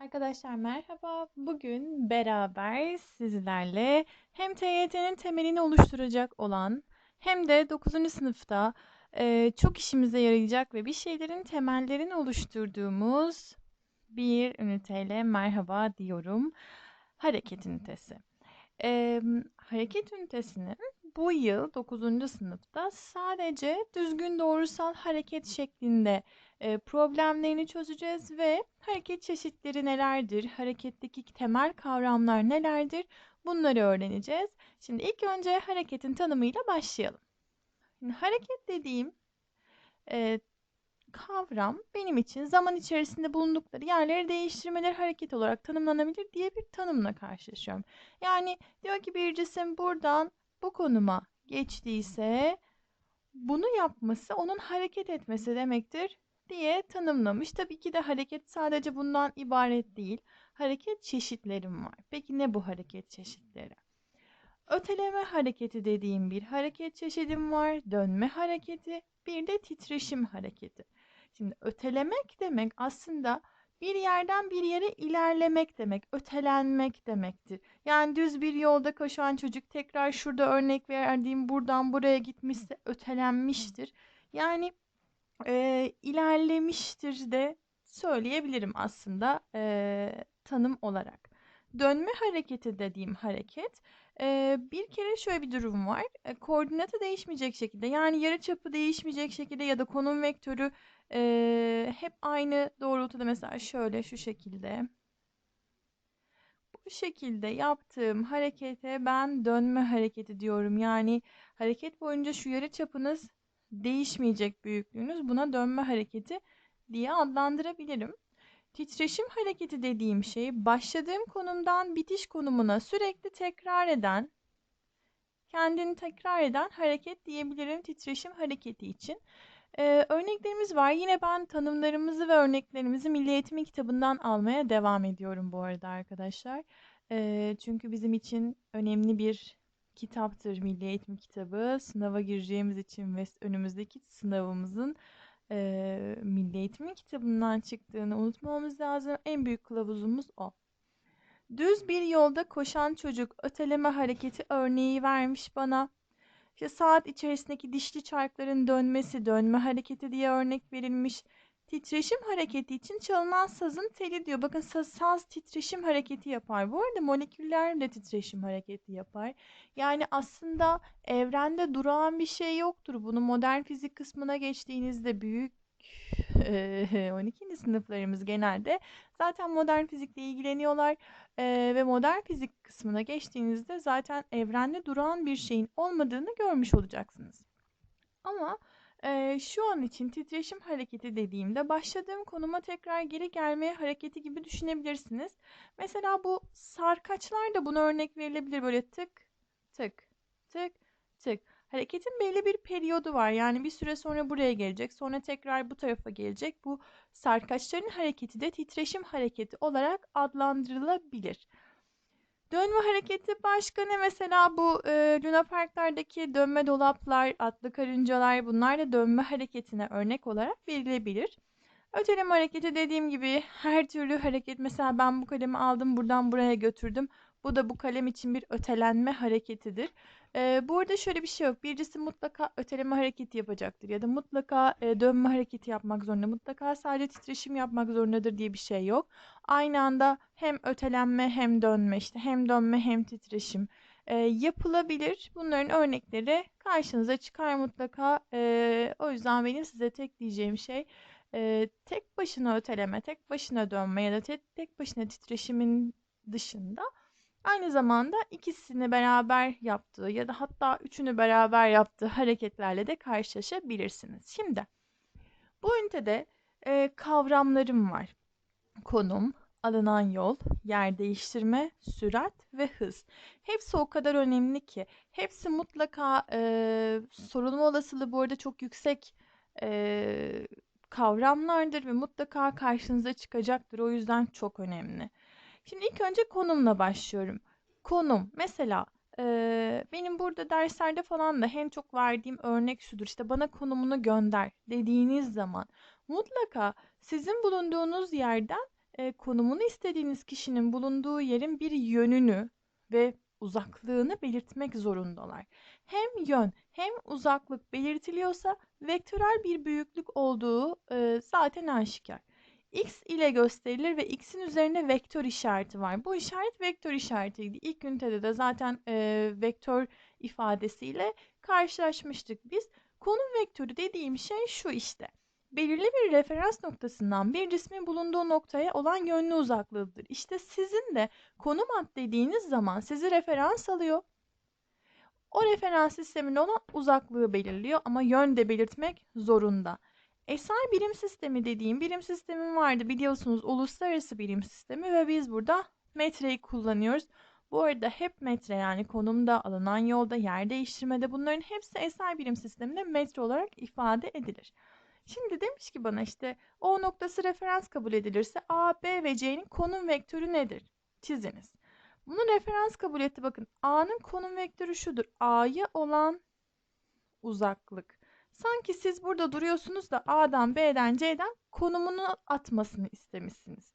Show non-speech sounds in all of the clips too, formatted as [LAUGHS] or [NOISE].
Arkadaşlar merhaba. Bugün beraber sizlerle hem TYT'nin temelini oluşturacak olan hem de 9. sınıfta e, çok işimize yarayacak ve bir şeylerin temellerini oluşturduğumuz bir üniteyle merhaba diyorum. Hareket ünitesi. E, hareket ünitesinin bu yıl 9. sınıfta sadece düzgün doğrusal hareket şeklinde e, problemlerini çözeceğiz ve hareket çeşitleri nelerdir, hareketteki temel kavramlar nelerdir bunları öğreneceğiz. Şimdi ilk önce hareketin tanımıyla başlayalım. Şimdi hareket dediğim e, kavram benim için zaman içerisinde bulundukları yerleri değiştirmeleri hareket olarak tanımlanabilir diye bir tanımla karşılaşıyorum. Yani diyor ki bir cisim buradan bu konuma geçtiyse bunu yapması onun hareket etmesi demektir diye tanımlamış. Tabii ki de hareket sadece bundan ibaret değil. Hareket çeşitlerim var. Peki ne bu hareket çeşitleri? Öteleme hareketi dediğim bir hareket çeşidim var. Dönme hareketi, bir de titreşim hareketi. Şimdi ötelemek demek aslında bir yerden bir yere ilerlemek demek, ötelenmek demektir. Yani düz bir yolda koşan çocuk tekrar şurada örnek verdiğim buradan buraya gitmişse ötelenmiştir. Yani e, ilerlemiştir de söyleyebilirim aslında e, tanım olarak. Dönme hareketi dediğim hareket e, bir kere şöyle bir durum var. E, koordinatı değişmeyecek şekilde yani yarıçapı değişmeyecek şekilde ya da konum vektörü e, hep aynı doğrultuda mesela şöyle şu şekilde. Bu şekilde yaptığım harekete ben dönme hareketi diyorum. Yani hareket boyunca şu yarıçapınız değişmeyecek büyüklüğünüz buna dönme hareketi diye adlandırabilirim. Titreşim hareketi dediğim şey başladığım konumdan bitiş konumuna sürekli tekrar eden, kendini tekrar eden hareket diyebilirim titreşim hareketi için. Ee, örneklerimiz var. Yine ben tanımlarımızı ve örneklerimizi Milli Eğitim kitabından almaya devam ediyorum bu arada arkadaşlar. Ee, çünkü bizim için önemli bir kitaptır Milli Eğitim kitabı. Sınava gireceğimiz için ve önümüzdeki sınavımızın e, Milli Eğitim kitabından çıktığını unutmamamız lazım. En büyük kılavuzumuz o. Düz bir yolda koşan çocuk öteleme hareketi örneği vermiş bana. İşte saat içerisindeki dişli çarkların dönmesi, dönme hareketi diye örnek verilmiş. Titreşim hareketi için çalınan sazın teli diyor. Bakın saz, saz titreşim hareketi yapar. Bu arada moleküller de titreşim hareketi yapar. Yani aslında evrende durağan bir şey yoktur. Bunu modern fizik kısmına geçtiğinizde büyük [LAUGHS] 12. sınıflarımız genelde zaten modern fizikle ilgileniyorlar ve modern fizik kısmına geçtiğinizde zaten evrende duran bir şeyin olmadığını görmüş olacaksınız. Ama e, şu an için titreşim hareketi dediğimde başladığım konuma tekrar geri gelmeye hareketi gibi düşünebilirsiniz. Mesela bu sarkaçlar da buna örnek verilebilir böyle tık tık tık tık. Hareketin belli bir periyodu var. Yani bir süre sonra buraya gelecek. Sonra tekrar bu tarafa gelecek. Bu sarkaçların hareketi de titreşim hareketi olarak adlandırılabilir. Dönme hareketi başka ne? Mesela bu e, Luna Parklardaki dönme dolaplar, atlı karıncalar bunlar da dönme hareketine örnek olarak verilebilir. Öteleme hareketi dediğim gibi her türlü hareket. Mesela ben bu kalemi aldım buradan buraya götürdüm. Bu da bu kalem için bir ötelenme hareketidir. Ee, bu arada şöyle bir şey yok. Birisi mutlaka öteleme hareketi yapacaktır ya da mutlaka e, dönme hareketi yapmak zorunda. Mutlaka sadece titreşim yapmak zorundadır diye bir şey yok. Aynı anda hem ötelenme hem dönme işte hem dönme hem titreşim e, yapılabilir. Bunların örnekleri karşınıza çıkar mutlaka. E, o yüzden benim size tek diyeceğim şey e, tek başına öteleme, tek başına dönme ya da tek, tek başına titreşimin dışında Aynı zamanda ikisini beraber yaptığı ya da hatta üçünü beraber yaptığı hareketlerle de karşılaşabilirsiniz. Şimdi bu ünitede e, kavramlarım var. Konum, alınan yol, yer değiştirme, sürat ve hız. Hepsi o kadar önemli ki. Hepsi mutlaka e, sorulma olasılığı bu arada çok yüksek e, kavramlardır ve mutlaka karşınıza çıkacaktır. O yüzden çok önemli. Şimdi ilk önce konumla başlıyorum. Konum mesela e, benim burada derslerde falan da en çok verdiğim örnek şudur. İşte bana konumunu gönder dediğiniz zaman mutlaka sizin bulunduğunuz yerden e, konumunu istediğiniz kişinin bulunduğu yerin bir yönünü ve uzaklığını belirtmek zorundalar. Hem yön hem uzaklık belirtiliyorsa vektörel bir büyüklük olduğu e, zaten aşikar. X ile gösterilir ve X'in üzerine vektör işareti var. Bu işaret vektör işaretiydi. İlk ünitede de zaten e, vektör ifadesiyle karşılaşmıştık biz. Konum vektörü dediğim şey şu işte. Belirli bir referans noktasından bir cismin bulunduğu noktaya olan yönlü uzaklığıdır. İşte sizin de konum at dediğiniz zaman sizi referans alıyor. O referans sistemine olan uzaklığı belirliyor ama yön de belirtmek zorunda. SI birim sistemi dediğim birim sistemim vardı biliyorsunuz uluslararası birim sistemi ve biz burada metreyi kullanıyoruz. Bu arada hep metre yani konumda, alınan yolda, yer değiştirmede bunların hepsi SI birim sisteminde metre olarak ifade edilir. Şimdi demiş ki bana işte O noktası referans kabul edilirse A, B ve C'nin konum vektörü nedir? Çiziniz. Bunu referans kabul etti. Bakın A'nın konum vektörü şudur. A'ya olan uzaklık. Sanki siz burada duruyorsunuz da A'dan, B'den, C'den konumunu atmasını istemişsiniz.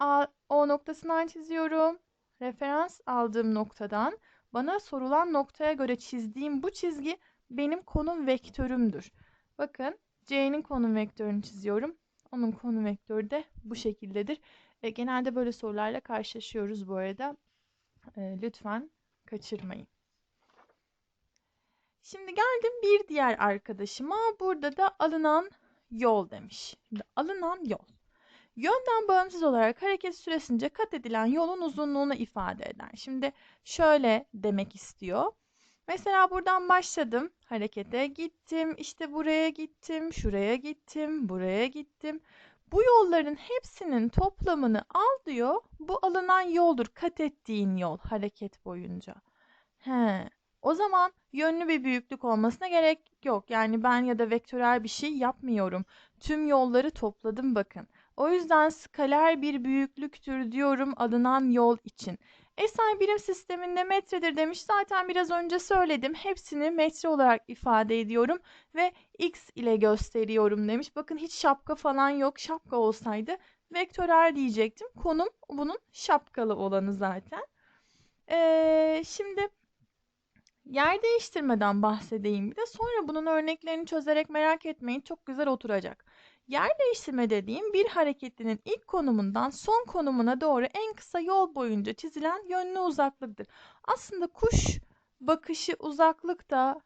A, O noktasından çiziyorum. Referans aldığım noktadan bana sorulan noktaya göre çizdiğim bu çizgi benim konum vektörümdür. Bakın C'nin konum vektörünü çiziyorum. Onun konum vektörü de bu şekildedir. E, genelde böyle sorularla karşılaşıyoruz bu arada. E, lütfen kaçırmayın. Şimdi geldim bir diğer arkadaşıma. Burada da alınan yol demiş. Şimdi alınan yol. Yönden bağımsız olarak hareket süresince kat edilen yolun uzunluğunu ifade eder. Şimdi şöyle demek istiyor. Mesela buradan başladım harekete gittim işte buraya gittim şuraya gittim buraya gittim. Bu yolların hepsinin toplamını al diyor. Bu alınan yoldur kat ettiğin yol hareket boyunca. He. O zaman yönlü bir büyüklük olmasına gerek yok. Yani ben ya da vektörel bir şey yapmıyorum. Tüm yolları topladım bakın. O yüzden skaler bir büyüklüktür diyorum alınan yol için. SI birim sisteminde metredir demiş. Zaten biraz önce söyledim. Hepsini metre olarak ifade ediyorum ve x ile gösteriyorum demiş. Bakın hiç şapka falan yok. Şapka olsaydı vektörel diyecektim. Konum bunun şapkalı olanı zaten. Ee, şimdi yer değiştirmeden bahsedeyim bir de. Sonra bunun örneklerini çözerek merak etmeyin. Çok güzel oturacak. Yer değiştirme dediğim bir hareketlinin ilk konumundan son konumuna doğru en kısa yol boyunca çizilen yönlü uzaklıktır. Aslında kuş bakışı uzaklık da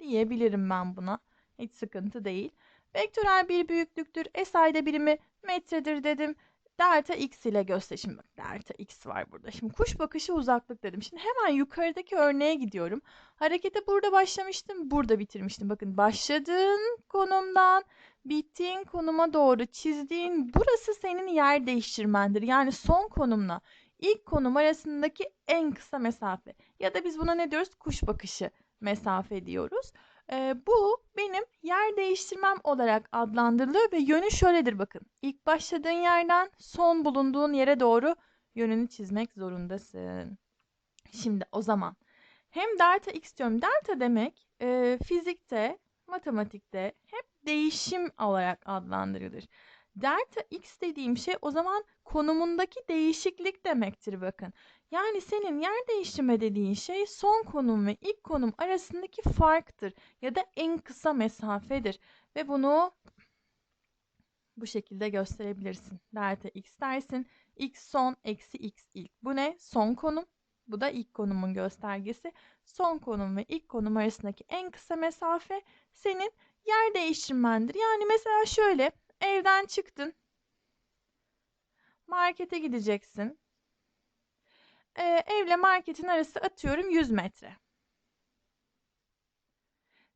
diyebilirim ben buna. Hiç sıkıntı değil. Vektörel bir büyüklüktür. SI'de birimi metredir dedim delta x ile göster. Şimdi bak delta x var burada. Şimdi kuş bakışı uzaklık dedim. Şimdi hemen yukarıdaki örneğe gidiyorum. Harekete burada başlamıştım. Burada bitirmiştim. Bakın başladığın konumdan bittiğin konuma doğru çizdiğin burası senin yer değiştirmendir. Yani son konumla ilk konum arasındaki en kısa mesafe. Ya da biz buna ne diyoruz? Kuş bakışı mesafe diyoruz. E, bu benim yer değiştirmem olarak adlandırılıyor ve yönü şöyledir bakın. İlk başladığın yerden son bulunduğun yere doğru yönünü çizmek zorundasın. Şimdi o zaman hem delta x diyorum. Delta demek e, fizikte, matematikte hep değişim olarak adlandırılır. Delta x dediğim şey o zaman konumundaki değişiklik demektir bakın. Yani senin yer değiştirme dediğin şey son konum ve ilk konum arasındaki farktır ya da en kısa mesafedir. Ve bunu bu şekilde gösterebilirsin. Delta x dersin. x son eksi x ilk. Bu ne? Son konum. Bu da ilk konumun göstergesi. Son konum ve ilk konum arasındaki en kısa mesafe senin yer değiştirmendir. Yani mesela şöyle evden çıktın. Markete gideceksin e, evle marketin arası atıyorum 100 metre.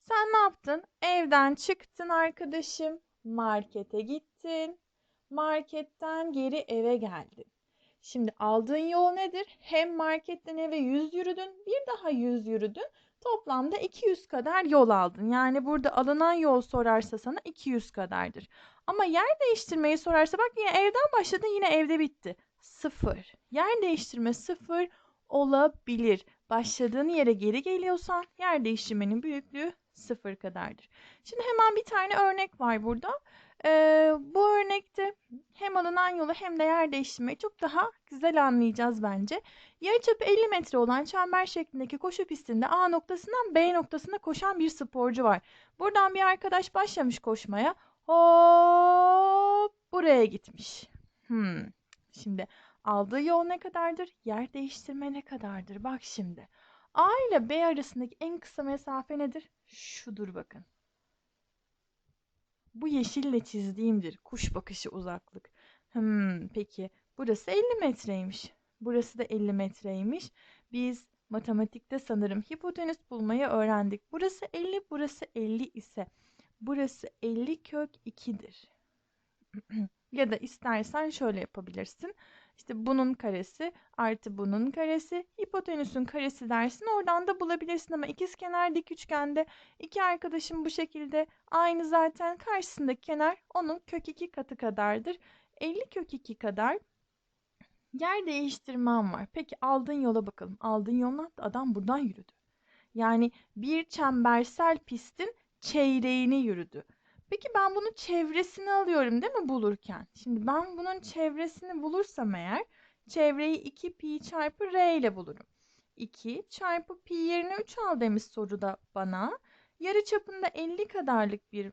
Sen ne yaptın? Evden çıktın arkadaşım. Markete gittin. Marketten geri eve geldin. Şimdi aldığın yol nedir? Hem marketten eve 100 yürüdün, bir daha 100 yürüdün. Toplamda 200 kadar yol aldın. Yani burada alınan yol sorarsa sana 200 kadardır. Ama yer değiştirmeyi sorarsa bak yine evden başladın yine evde bitti sıfır. Yer değiştirme sıfır olabilir. Başladığın yere geri geliyorsan yer değiştirmenin büyüklüğü sıfır kadardır. Şimdi hemen bir tane örnek var burada. Ee, bu örnekte hem alınan yolu hem de yer değiştirmeyi çok daha güzel anlayacağız bence. Yarıçapı 50 metre olan çember şeklindeki koşu pistinde A noktasından B noktasına koşan bir sporcu var. Buradan bir arkadaş başlamış koşmaya. Hop buraya gitmiş. Hmm. Şimdi aldığı yol ne kadardır? Yer değiştirme ne kadardır? Bak şimdi. A ile B arasındaki en kısa mesafe nedir? Şudur bakın. Bu yeşille çizdiğimdir. Kuş bakışı uzaklık. Hmm, peki burası 50 metreymiş. Burası da 50 metreymiş. Biz matematikte sanırım hipotenüs bulmayı öğrendik. Burası 50, burası 50 ise burası 50 kök 2'dir. [CLEARS THROAT] ya da istersen şöyle yapabilirsin. İşte bunun karesi artı bunun karesi hipotenüsün karesi dersin. Oradan da bulabilirsin ama ikizkenar dik üçgende iki arkadaşım bu şekilde aynı zaten karşısındaki kenar onun kök 2 katı kadardır. 50 kök 2 kadar yer değiştirmem var. Peki aldığın yola bakalım. Aldığın yol ne yaptı? Adam buradan yürüdü. Yani bir çembersel pistin çeyreğini yürüdü. Peki ben bunun çevresini alıyorum değil mi bulurken? Şimdi ben bunun çevresini bulursam eğer çevreyi 2 pi çarpı r ile bulurum. 2 çarpı pi yerine 3 al demiş soruda bana. Yarı çapında 50 kadarlık bir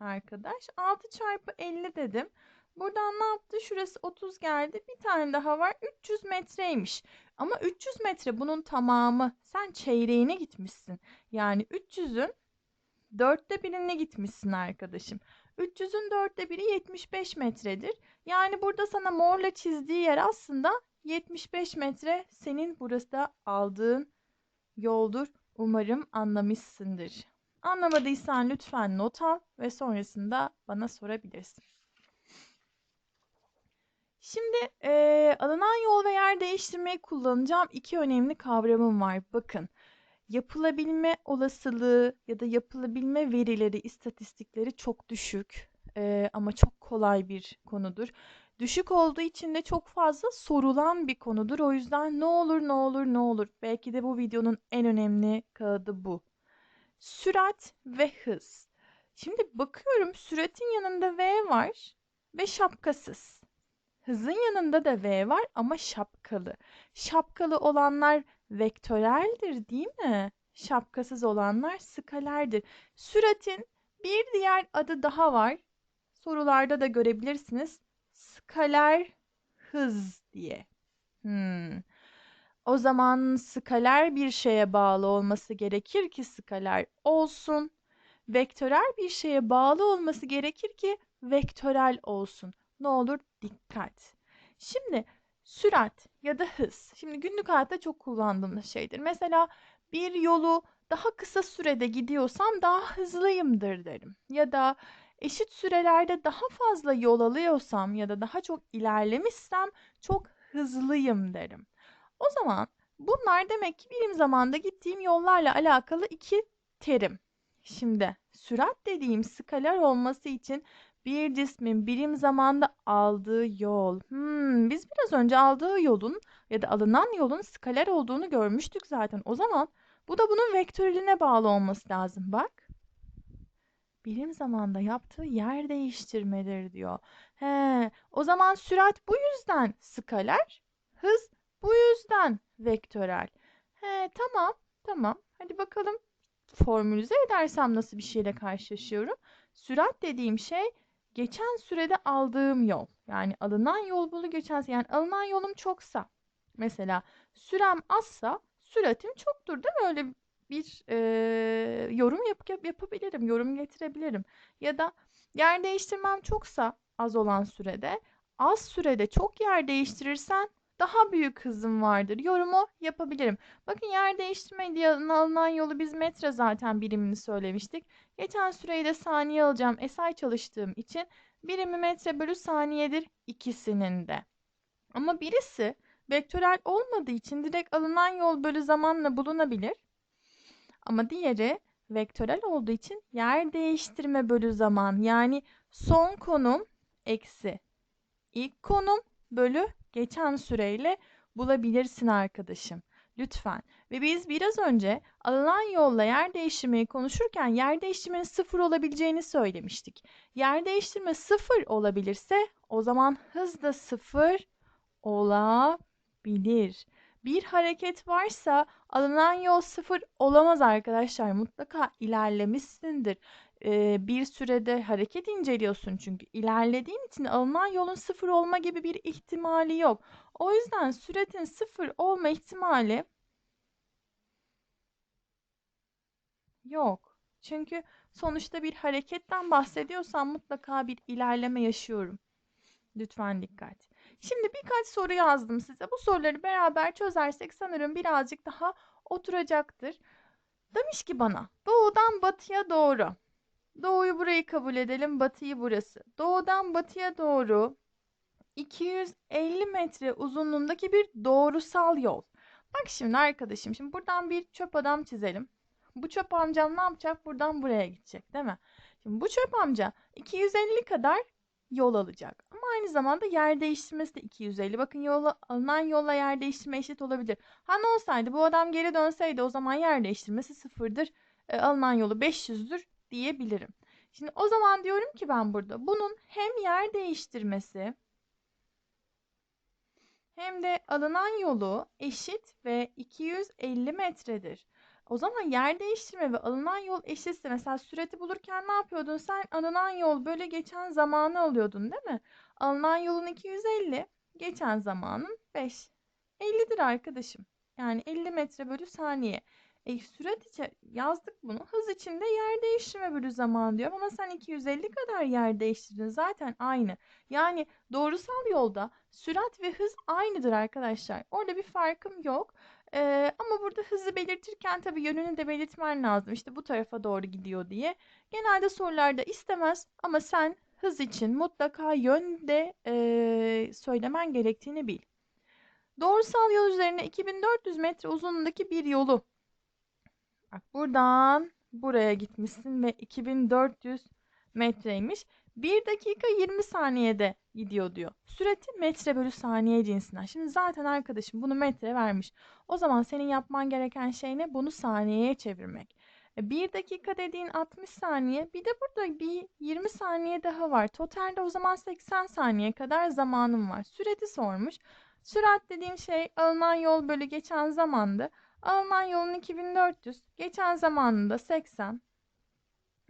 arkadaş. 6 çarpı 50 dedim. Buradan ne yaptı? Şurası 30 geldi. Bir tane daha var. 300 metreymiş. Ama 300 metre bunun tamamı. Sen çeyreğine gitmişsin. Yani 300'ün Dörtte birine gitmişsin arkadaşım. 300'ün dörtte biri 75 metredir. Yani burada sana morla çizdiği yer aslında 75 metre senin burası da aldığın yoldur. Umarım anlamışsındır. Anlamadıysan lütfen not al ve sonrasında bana sorabilirsin. Şimdi e, alınan yol ve yer değiştirmeyi kullanacağım iki önemli kavramım var. Bakın yapılabilme olasılığı ya da yapılabilme verileri, istatistikleri çok düşük ee, ama çok kolay bir konudur. Düşük olduğu için de çok fazla sorulan bir konudur. O yüzden ne olur ne olur ne olur. Belki de bu videonun en önemli kağıdı bu. Sürat ve hız. Şimdi bakıyorum süratin yanında V var ve şapkasız. Hızın yanında da V var ama şapkalı. Şapkalı olanlar vektöreldir değil mi? Şapkasız olanlar skalerdir. Süratin bir diğer adı daha var. Sorularda da görebilirsiniz. Skaler hız diye. Hmm. O zaman skaler bir şeye bağlı olması gerekir ki skaler olsun. Vektörel bir şeye bağlı olması gerekir ki vektörel olsun. Ne olur dikkat. Şimdi Sürat ya da hız. Şimdi günlük hayatta çok kullandığımız şeydir. Mesela bir yolu daha kısa sürede gidiyorsam daha hızlıyımdır derim. Ya da eşit sürelerde daha fazla yol alıyorsam ya da daha çok ilerlemişsem çok hızlıyım derim. O zaman bunlar demek ki birim zamanda gittiğim yollarla alakalı iki terim. Şimdi sürat dediğim skalar olması için bir cismin birim zamanda aldığı yol. Hmm, biz biraz önce aldığı yolun ya da alınan yolun skaler olduğunu görmüştük zaten. O zaman bu da bunun vektörüne bağlı olması lazım. Bak. Birim zamanda yaptığı yer değiştirmedir diyor. He, o zaman sürat bu yüzden skaler, hız bu yüzden vektörel. He, tamam, tamam. Hadi bakalım formülize edersem nasıl bir şeyle karşılaşıyorum. Sürat dediğim şey geçen sürede aldığım yol. Yani alınan yol bulu geçen yani alınan yolum çoksa mesela sürem azsa süratim çoktur değil mi? Öyle bir e, yorum yap, yap, yapabilirim, yorum getirebilirim. Ya da yer değiştirmem çoksa az olan sürede az sürede çok yer değiştirirsen daha büyük hızım vardır. Yorumu yapabilirim. Bakın yer değiştirme diye alınan yolu biz metre zaten birimini söylemiştik. Geçen süreyi de saniye alacağım. SI çalıştığım için birimi metre bölü saniyedir ikisinin de. Ama birisi vektörel olmadığı için direkt alınan yol bölü zamanla bulunabilir. Ama diğeri vektörel olduğu için yer değiştirme bölü zaman yani son konum eksi ilk konum bölü geçen süreyle bulabilirsin arkadaşım. Lütfen. Ve biz biraz önce alınan yolla yer değiştirmeyi konuşurken yer değiştirmenin sıfır olabileceğini söylemiştik. Yer değiştirme sıfır olabilirse o zaman hız da sıfır olabilir. Bir hareket varsa alınan yol sıfır olamaz arkadaşlar. Mutlaka ilerlemişsindir. Ee, bir sürede hareket inceliyorsun çünkü. ilerlediğin için alınan yolun sıfır olma gibi bir ihtimali yok. O yüzden süratin sıfır olma ihtimali yok. Çünkü sonuçta bir hareketten bahsediyorsam mutlaka bir ilerleme yaşıyorum. Lütfen dikkat. Şimdi birkaç soru yazdım size. Bu soruları beraber çözersek sanırım birazcık daha oturacaktır. Demiş ki bana doğudan batıya doğru. Doğuyu burayı kabul edelim, batıyı burası. Doğudan batıya doğru 250 metre uzunluğundaki bir doğrusal yol. Bak şimdi arkadaşım, şimdi buradan bir çöp adam çizelim. Bu çöp amcam ne yapacak? Buradan buraya gidecek, değil mi? Şimdi bu çöp amca 250 kadar yol alacak. Ama aynı zamanda yer değiştirmesi de 250. Bakın yola, alınan yolla yer değiştirme eşit olabilir. Ha ne olsaydı bu adam geri dönseydi o zaman yer değiştirmesi sıfırdır. E, alınan yolu 500'dür diyebilirim. Şimdi o zaman diyorum ki ben burada bunun hem yer değiştirmesi hem de alınan yolu eşit ve 250 metredir. O zaman yer değiştirme ve alınan yol eşitse mesela süreti bulurken ne yapıyordun? Sen alınan yol böyle geçen zamanı alıyordun değil mi? Alınan yolun 250, geçen zamanın 5. 50'dir arkadaşım. Yani 50 metre bölü saniye. E, sürat yazdık bunu. Hız içinde yer değiştirme bölü zaman diyor. Ama sen 250 kadar yer değiştirdin. Zaten aynı. Yani doğrusal yolda sürat ve hız aynıdır arkadaşlar. Orada bir farkım yok. Ee, ama burada hızı belirtirken tabii yönünü de belirtmen lazım. İşte bu tarafa doğru gidiyor diye. Genelde sorularda istemez ama sen hız için mutlaka yönde e, söylemen gerektiğini bil. Doğrusal yol üzerine 2400 metre uzunluğundaki bir yolu. Bak buradan buraya gitmişsin ve 2400 metreymiş. 1 dakika 20 saniyede gidiyor diyor. Süreti metre bölü saniye cinsinden. Şimdi zaten arkadaşım bunu metre vermiş. O zaman senin yapman gereken şey ne? Bunu saniyeye çevirmek. 1 e, dakika dediğin 60 saniye. Bir de burada bir 20 saniye daha var. Totalde o zaman 80 saniye kadar zamanım var. Süreti sormuş. Sürat dediğim şey alınan yol bölü geçen zamandı. Alınan yolun 2400. Geçen zamanında 80.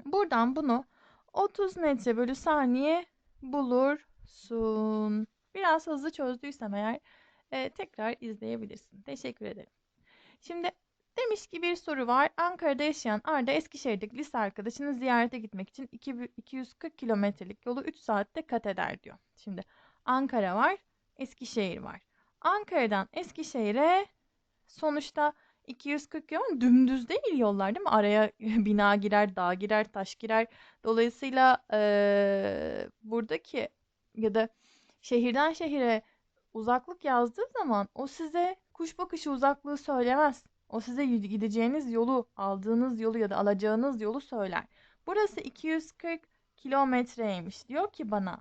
Buradan bunu 30 metre bölü saniye bulursun. Biraz hızlı çözdüysem eğer e, tekrar izleyebilirsin. Teşekkür ederim. Şimdi demiş ki bir soru var. Ankara'da yaşayan Arda Eskişehir'deki lise arkadaşını ziyarete gitmek için 240 kilometrelik yolu 3 saatte kat eder diyor. Şimdi Ankara var, Eskişehir var. Ankara'dan Eskişehir'e sonuçta 240 yol dümdüz değil yollar değil mi? Araya [LAUGHS] bina girer, dağ girer, taş girer. Dolayısıyla eee, buradaki ya da şehirden şehire uzaklık yazdığı zaman o size kuş bakışı uzaklığı söylemez. O size gideceğiniz yolu, aldığınız yolu ya da alacağınız yolu söyler. Burası 240 kilometreymiş. Diyor ki bana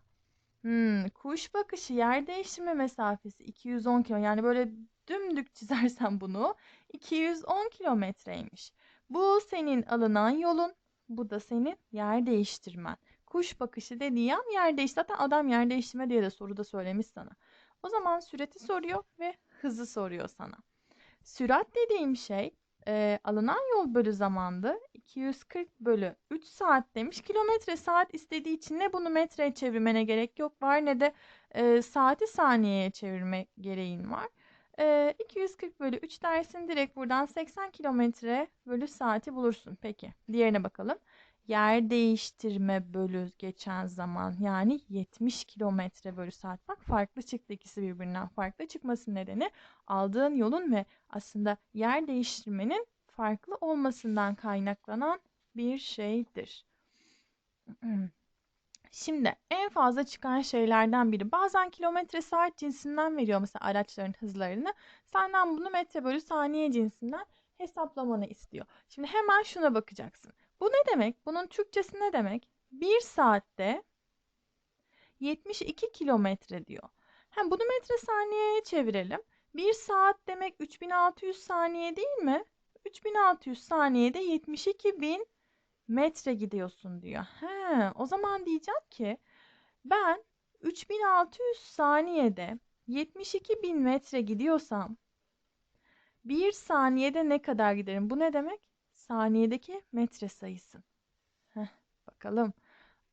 hmm, kuş bakışı yer değiştirme mesafesi 210 kilo. Yani böyle dümdük çizersem bunu 210 kilometreymiş. Bu senin alınan yolun, bu da senin yer değiştirmen. Kuş bakışı dediği an yer değiş. Zaten adam yer değiştirme diye de soruda söylemiş sana. O zaman süreti soruyor ve hızı soruyor sana. Sürat dediğim şey e, alınan yol bölü zamandı. 240 bölü 3 saat demiş. Kilometre saat istediği için ne bunu metreye çevirmene gerek yok var ne de e, saati saniyeye çevirme gereğin var. 240 bölü 3 dersin direkt buradan 80 kilometre bölü saati bulursun. Peki diğerine bakalım. Yer değiştirme bölü geçen zaman yani 70 kilometre bölü saat. Bak farklı çıktı ikisi birbirinden farklı çıkması nedeni aldığın yolun ve aslında yer değiştirmenin farklı olmasından kaynaklanan bir şeydir. [CLEARS THROAT] Şimdi en fazla çıkan şeylerden biri bazen kilometre saat cinsinden veriyor mesela araçların hızlarını. Senden bunu metre bölü saniye cinsinden hesaplamanı istiyor. Şimdi hemen şuna bakacaksın. Bu ne demek? Bunun Türkçesi ne demek? 1 saatte 72 kilometre diyor. Hem bunu metre saniyeye çevirelim. 1 saat demek 3600 saniye değil mi? 3600 saniyede 72.000 metre gidiyorsun diyor. He, o zaman diyeceğim ki ben 3600 saniyede 72.000 metre gidiyorsam 1 saniyede ne kadar giderim? Bu ne demek? Saniyedeki metre sayısı. Heh, bakalım.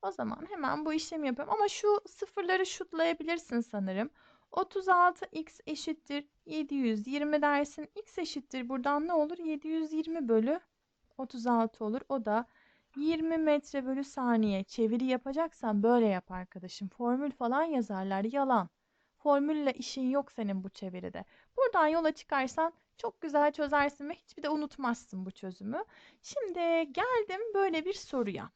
O zaman hemen bu işlemi yapıyorum. Ama şu sıfırları şutlayabilirsin sanırım. 36x eşittir 720 dersin. x eşittir buradan ne olur? 720 bölü 36 olur. O da 20 metre bölü saniye. Çeviri yapacaksan böyle yap arkadaşım. Formül falan yazarlar. Yalan. Formülle işin yok senin bu çeviride. Buradan yola çıkarsan çok güzel çözersin ve hiçbir de unutmazsın bu çözümü. Şimdi geldim böyle bir soruya.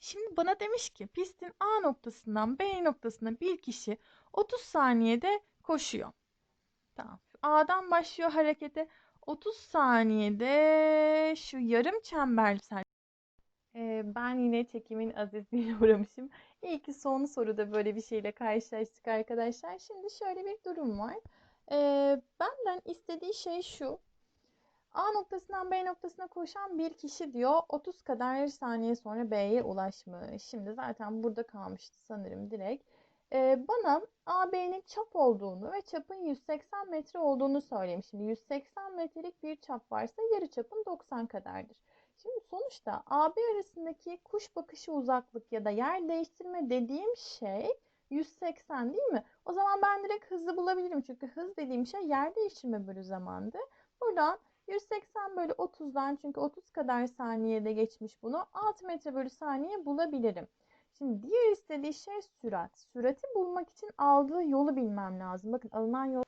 Şimdi bana demiş ki pistin A noktasından B noktasına bir kişi 30 saniyede koşuyor. Tamam. A'dan başlıyor harekete. 30 saniyede şu yarım çembersel ee, ben yine çekimin azizliğine [LAUGHS] uğramışım. İyi ki son soruda böyle bir şeyle karşılaştık arkadaşlar. Şimdi şöyle bir durum var. Ee, benden istediği şey şu. A noktasından B noktasına koşan bir kişi diyor 30 kadar saniye sonra B'ye ulaşmış. Şimdi zaten burada kalmıştı sanırım direkt. Ee, bana AB'nin çap olduğunu ve çapın 180 metre olduğunu söylemiş. Şimdi 180 metrelik bir çap varsa yarı çapın 90 kadardır. Şimdi sonuçta AB arasındaki kuş bakışı uzaklık ya da yer değiştirme dediğim şey 180 değil mi? O zaman ben direkt hızlı bulabilirim. Çünkü hız dediğim şey yer değiştirme bölü zamandı. Buradan 180 bölü 30'dan çünkü 30 kadar saniyede geçmiş bunu 6 metre bölü saniye bulabilirim. Şimdi diğer istediği şey sürat. Sürati bulmak için aldığı yolu bilmem lazım. Bakın alınan yol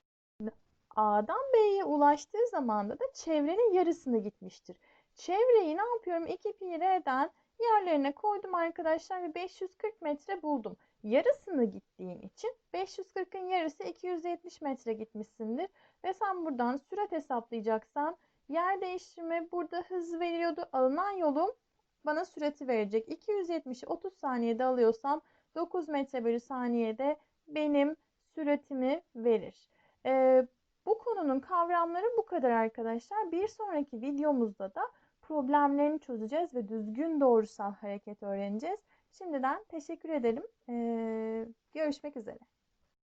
A'dan B'ye ulaştığı zaman da çevrenin yarısını gitmiştir. Çevreyi ne yapıyorum? 2 pi r'den yerlerine koydum arkadaşlar ve 540 metre buldum. Yarısını gittiğim için 540'ın yarısı 270 metre gitmişsindir. Ve sen buradan sürat hesaplayacaksan yer değiştirme burada hız veriyordu. Alınan yolum bana sürati verecek. 270'i 30 saniyede alıyorsam 9 metre bölü saniyede benim süratimi verir. Ee, bu konunun kavramları bu kadar arkadaşlar. Bir sonraki videomuzda da problemlerini çözeceğiz ve düzgün doğrusal hareket öğreneceğiz. Şimdiden teşekkür ederim. Ee, görüşmek üzere.